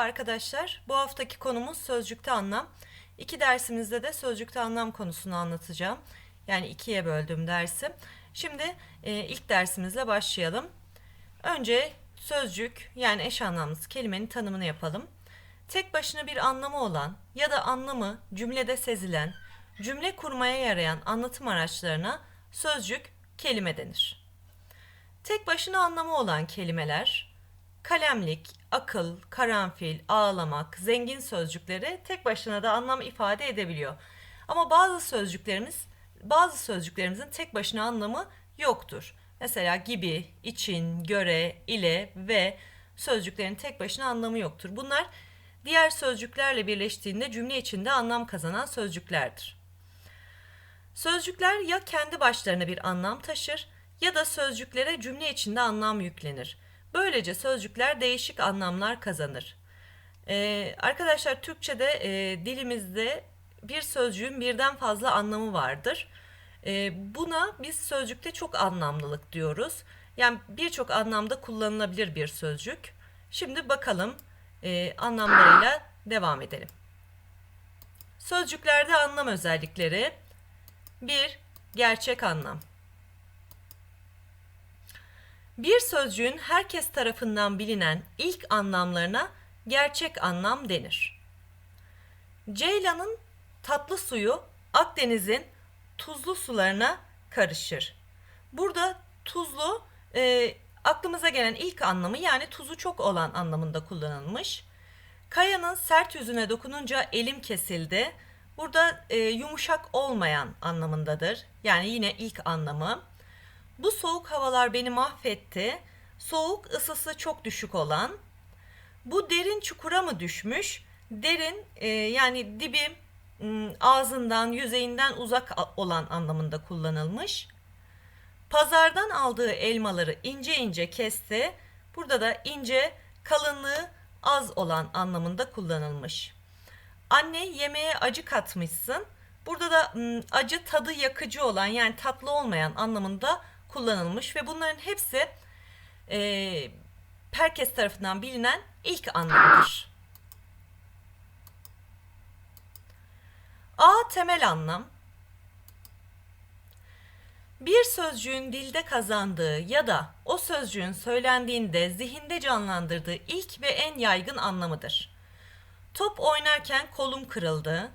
arkadaşlar. Bu haftaki konumuz sözcükte anlam. İki dersimizde de sözcükte anlam konusunu anlatacağım. Yani ikiye böldüm dersi. Şimdi e, ilk dersimizle başlayalım. Önce sözcük yani eş anlamlısı kelimenin tanımını yapalım. Tek başına bir anlamı olan ya da anlamı cümlede sezilen, cümle kurmaya yarayan anlatım araçlarına sözcük kelime denir. Tek başına anlamı olan kelimeler kalemlik, akıl, karanfil, ağlamak, zengin sözcükleri tek başına da anlam ifade edebiliyor. Ama bazı sözcüklerimiz bazı sözcüklerimizin tek başına anlamı yoktur. Mesela gibi, için, göre, ile ve sözcüklerin tek başına anlamı yoktur. Bunlar diğer sözcüklerle birleştiğinde cümle içinde anlam kazanan sözcüklerdir. Sözcükler ya kendi başlarına bir anlam taşır ya da sözcüklere cümle içinde anlam yüklenir. Böylece sözcükler değişik anlamlar kazanır. Ee, arkadaşlar Türkçe'de e, dilimizde bir sözcüğün birden fazla anlamı vardır. Ee, buna biz sözcükte çok anlamlılık diyoruz. Yani birçok anlamda kullanılabilir bir sözcük. Şimdi bakalım e, anlamlarıyla devam edelim. Sözcüklerde anlam özellikleri 1. Gerçek anlam bir sözcüğün herkes tarafından bilinen ilk anlamlarına gerçek anlam denir. Ceylan'ın tatlı suyu Akdeniz'in tuzlu sularına karışır. Burada tuzlu e, aklımıza gelen ilk anlamı yani tuzu çok olan anlamında kullanılmış. Kayanın sert yüzüne dokununca elim kesildi. Burada e, yumuşak olmayan anlamındadır. Yani yine ilk anlamı. Bu soğuk havalar beni mahvetti. Soğuk ısısı çok düşük olan. Bu derin çukura mı düşmüş? Derin e, yani dibi ağzından, yüzeyinden uzak olan anlamında kullanılmış. Pazardan aldığı elmaları ince ince kesti. Burada da ince, kalınlığı az olan anlamında kullanılmış. Anne yemeğe acı katmışsın. Burada da acı tadı yakıcı olan yani tatlı olmayan anlamında kullanılmış ve bunların hepsi e, herkes tarafından bilinen ilk anlamıdır. A temel anlam bir sözcüğün dilde kazandığı ya da o sözcüğün söylendiğinde zihinde canlandırdığı ilk ve en yaygın anlamıdır. Top oynarken kolum kırıldı.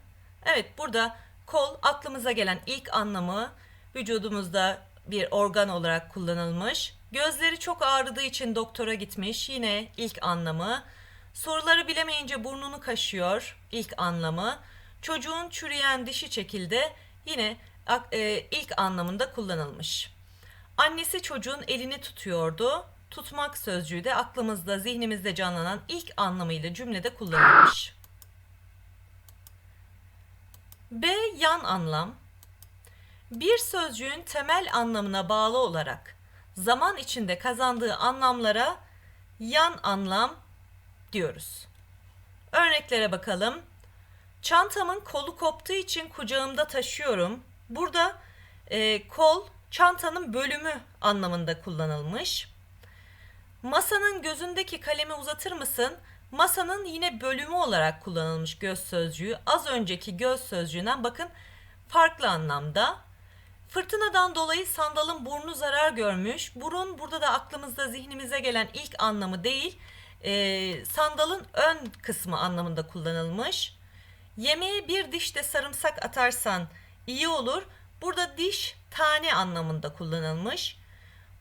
Evet burada kol aklımıza gelen ilk anlamı vücudumuzda bir organ olarak kullanılmış. Gözleri çok ağrıdığı için doktora gitmiş. Yine ilk anlamı. Soruları bilemeyince burnunu kaşıyor. ilk anlamı. Çocuğun çürüyen dişi çekildi. Yine e, ilk anlamında kullanılmış. Annesi çocuğun elini tutuyordu. Tutmak sözcüğü de aklımızda, zihnimizde canlanan ilk anlamıyla cümlede kullanılmış. B yan anlam bir sözcüğün temel anlamına bağlı olarak zaman içinde kazandığı anlamlara yan anlam diyoruz. Örneklere bakalım. Çantamın kolu koptuğu için kucağımda taşıyorum. Burada e, kol çantanın bölümü anlamında kullanılmış. Masanın gözündeki kalemi uzatır mısın? Masanın yine bölümü olarak kullanılmış göz sözcüğü. Az önceki göz sözcüğünden bakın farklı anlamda. Fırtınadan dolayı sandalın burnu zarar görmüş. Burun burada da aklımızda zihnimize gelen ilk anlamı değil, e, sandalın ön kısmı anlamında kullanılmış. Yemeğe bir diş de sarımsak atarsan iyi olur. Burada diş tane anlamında kullanılmış.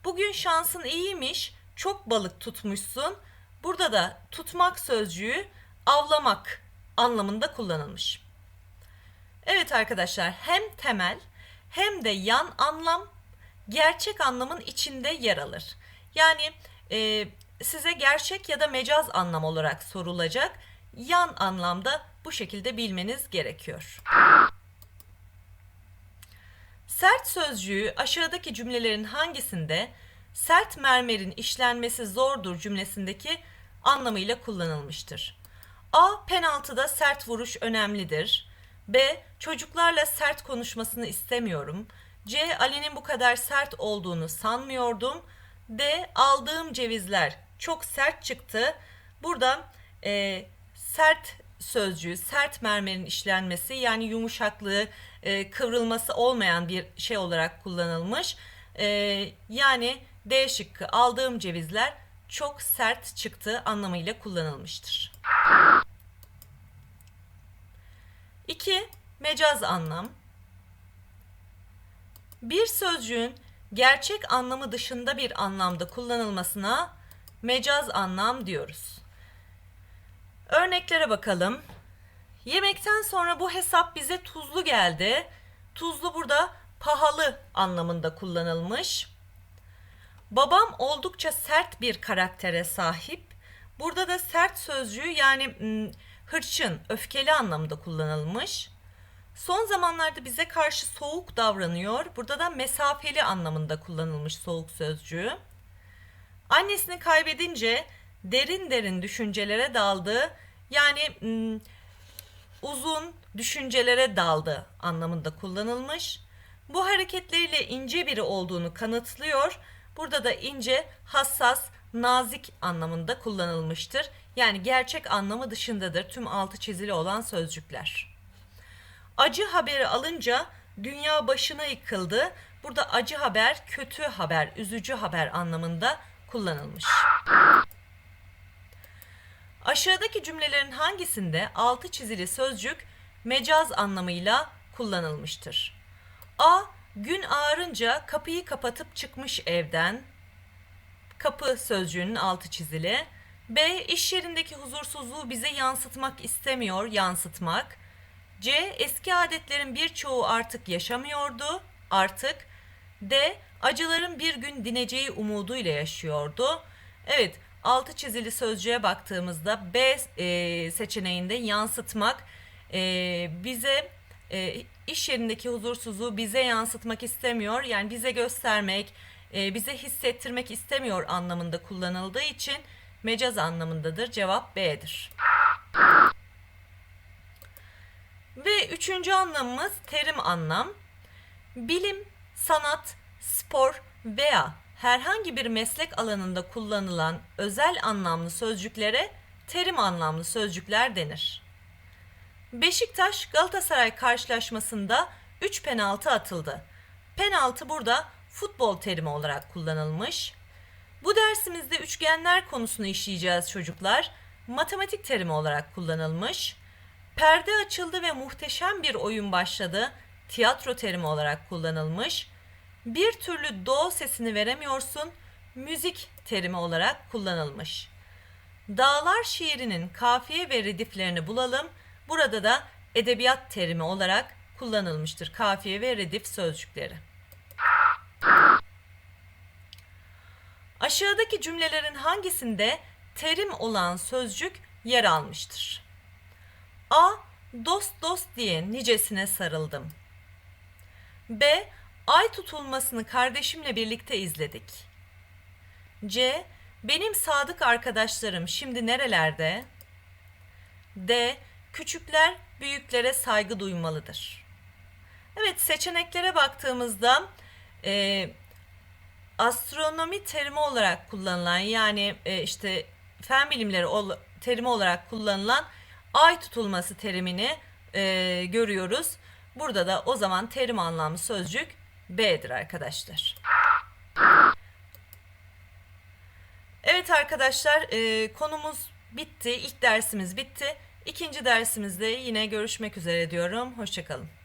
Bugün şansın iyiymiş, çok balık tutmuşsun. Burada da tutmak sözcüğü avlamak anlamında kullanılmış. Evet arkadaşlar hem temel hem de yan anlam gerçek anlamın içinde yer alır. Yani e, size gerçek ya da mecaz anlam olarak sorulacak. Yan anlamda bu şekilde bilmeniz gerekiyor. Sert sözcüğü aşağıdaki cümlelerin hangisinde sert mermerin işlenmesi zordur cümlesindeki anlamıyla kullanılmıştır? A. Penaltıda sert vuruş önemlidir. B. Çocuklarla sert konuşmasını istemiyorum. C. Ali'nin bu kadar sert olduğunu sanmıyordum. D. Aldığım cevizler çok sert çıktı. Burada e, sert sözcüğü, sert mermerin işlenmesi yani yumuşaklığı, e, kıvrılması olmayan bir şey olarak kullanılmış. E, yani D şıkkı aldığım cevizler çok sert çıktı anlamıyla kullanılmıştır. 2. Mecaz anlam. Bir sözcüğün gerçek anlamı dışında bir anlamda kullanılmasına mecaz anlam diyoruz. Örneklere bakalım. Yemekten sonra bu hesap bize tuzlu geldi. Tuzlu burada pahalı anlamında kullanılmış. Babam oldukça sert bir karaktere sahip. Burada da sert sözcüğü yani hırçın, öfkeli anlamda kullanılmış. Son zamanlarda bize karşı soğuk davranıyor. Burada da mesafeli anlamında kullanılmış soğuk sözcüğü. Annesini kaybedince derin derin düşüncelere daldı. Yani uzun düşüncelere daldı anlamında kullanılmış. Bu hareketleriyle ince biri olduğunu kanıtlıyor. Burada da ince, hassas, nazik anlamında kullanılmıştır. Yani gerçek anlamı dışındadır tüm altı çizili olan sözcükler. Acı haberi alınca dünya başına yıkıldı. Burada acı haber, kötü haber, üzücü haber anlamında kullanılmış. Aşağıdaki cümlelerin hangisinde altı çizili sözcük mecaz anlamıyla kullanılmıştır? A. Gün ağarınca kapıyı kapatıp çıkmış evden. Kapı sözcüğünün altı çizili. B. İş yerindeki huzursuzluğu bize yansıtmak istemiyor, yansıtmak. C. Eski adetlerin birçoğu artık yaşamıyordu, artık. D. Acıların bir gün dineceği umuduyla yaşıyordu. Evet, altı çizili sözcüğe baktığımızda B e, seçeneğinde yansıtmak e, bize e, iş yerindeki huzursuzluğu bize yansıtmak istemiyor. Yani bize göstermek, e, bize hissettirmek istemiyor anlamında kullanıldığı için mecaz anlamındadır. Cevap B'dir. Ve üçüncü anlamımız terim anlam. Bilim, sanat, spor veya herhangi bir meslek alanında kullanılan özel anlamlı sözcüklere terim anlamlı sözcükler denir. Beşiktaş Galatasaray karşılaşmasında 3 penaltı atıldı. Penaltı burada futbol terimi olarak kullanılmış. Bu dersimizde üçgenler konusunu işleyeceğiz çocuklar. Matematik terimi olarak kullanılmış. Perde açıldı ve muhteşem bir oyun başladı. Tiyatro terimi olarak kullanılmış. Bir türlü do sesini veremiyorsun. Müzik terimi olarak kullanılmış. Dağlar şiirinin kafiye ve rediflerini bulalım. Burada da edebiyat terimi olarak kullanılmıştır kafiye ve redif sözcükleri. Aşağıdaki cümlelerin hangisinde terim olan sözcük yer almıştır? A. Dost dost diye nicesine sarıldım. B. Ay tutulmasını kardeşimle birlikte izledik. C. Benim sadık arkadaşlarım şimdi nerelerde? D. Küçükler büyüklere saygı duymalıdır. Evet seçeneklere baktığımızda e, astronomi terimi olarak kullanılan yani e, işte fen bilimleri ol, terimi olarak kullanılan ay tutulması terimini e, görüyoruz. Burada da o zaman terim anlamlı sözcük B'dir arkadaşlar. Evet arkadaşlar e, konumuz bitti. İlk dersimiz bitti. İkinci dersimizde yine görüşmek üzere diyorum. Hoşçakalın.